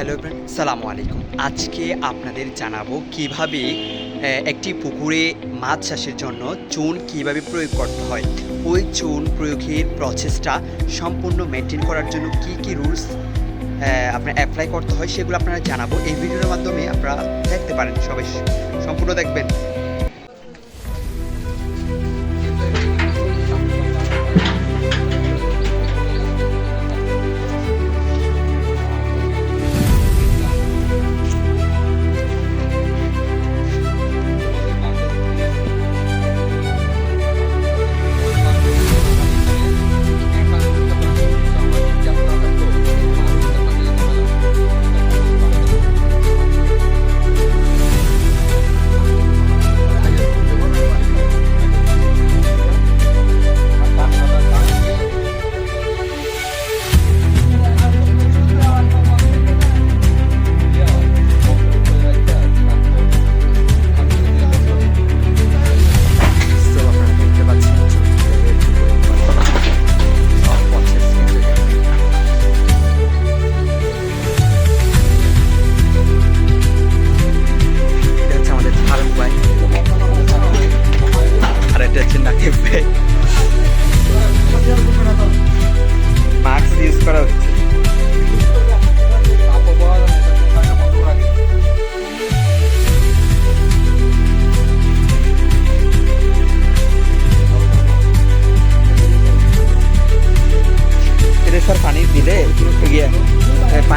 Hello friend সালামু আলাইকুম আজকে আপনাদের জানাব কীভাবে একটি পুকুরে মাছ চাষের জন্য চুন কীভাবে প্রয়োগ করতে হয়। ওই চুন প্রয়োগের প্রসেসটা সম্পূর্ণ মেনটেন করার জন্য কি কি রুলস আপনার অ্যাপ্লাই করতে হয় সেগুলো আপনারা জানাব। এই ভিডিওর মাধ্যমে আপনারা দেখতে পারেন সবাই। সম্পূর্ণ দেখবেন।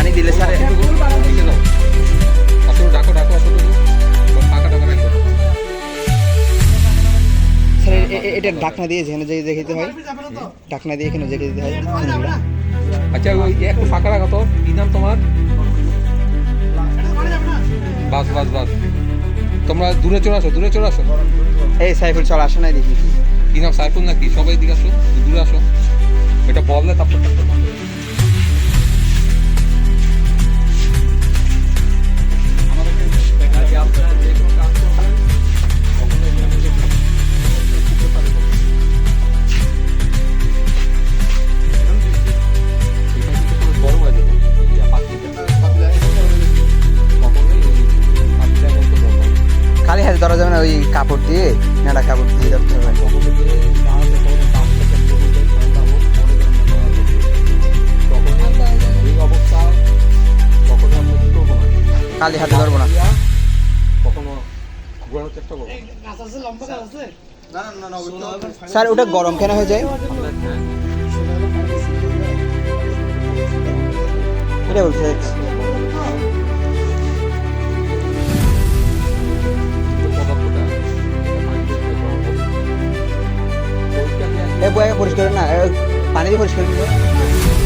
পানি দিলে স্যার স্যার এ- এ- এটা ঢাকনা দিয়ে যেখানে যে দেখে দিতে হয়। ঢাকনা দিয়ে এখানে দেখে দিতে হয়। আচ্ছা ওই একটু ফাঁকা রাখো তো। কি নাম তোমার? বাস বাস বাস। তোমরা দূরে চলে আসো দূরে চলে আসো। এই সাইফুল চল আসো নাই দেখি কি নাম সাইফুল নাকি? সবাই দিকে আসো দূরে আসো। এটা বললে তারপর ধরা যাবে না, ওই কাপড় দিয়ে নেড়া কাপড় দিয়ে ধরতে হবে। খালি হাতে ধরবো না। স্যার, ওটা গরম কেন হয়ে যায়? এটা বলছে পানি পরিষ্কার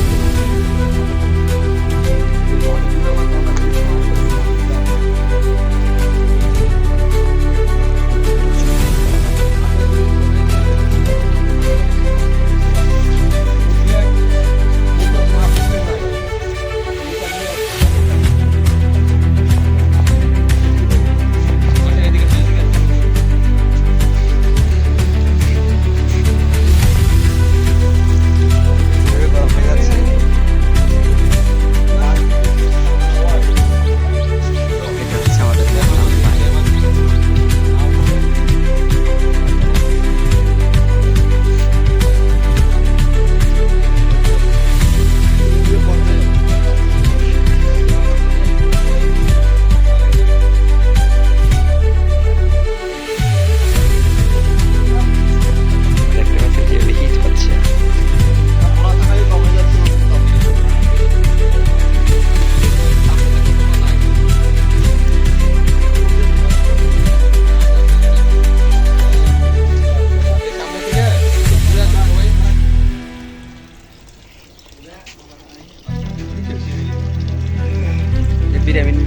vitamin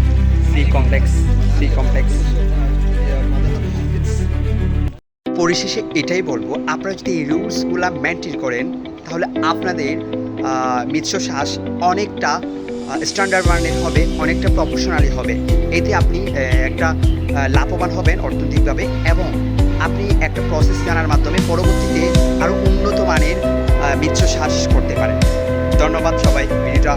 C complex C complex পরিশেষে এটাই বলব আপনারা যদি এই রুলসগুলো মেনটেন করেন তাহলে আপনাদের আহ, মিশ্র শ্বাস অনেকটা স্ট্যান্ডার্ড মানের হবে অনেকটা প্রফেশনালি হবে। এতে আপনি একটা লাভবান হবেন অর্থনৈতিকভাবে এবং আপনি একটা প্রসেস জানার মাধ্যমে পরবর্তীতে আরও উন্নত মানের মিশ্র শ্বাস করতে পারেন। ধন্যবাদ সবাই ভিডিওটা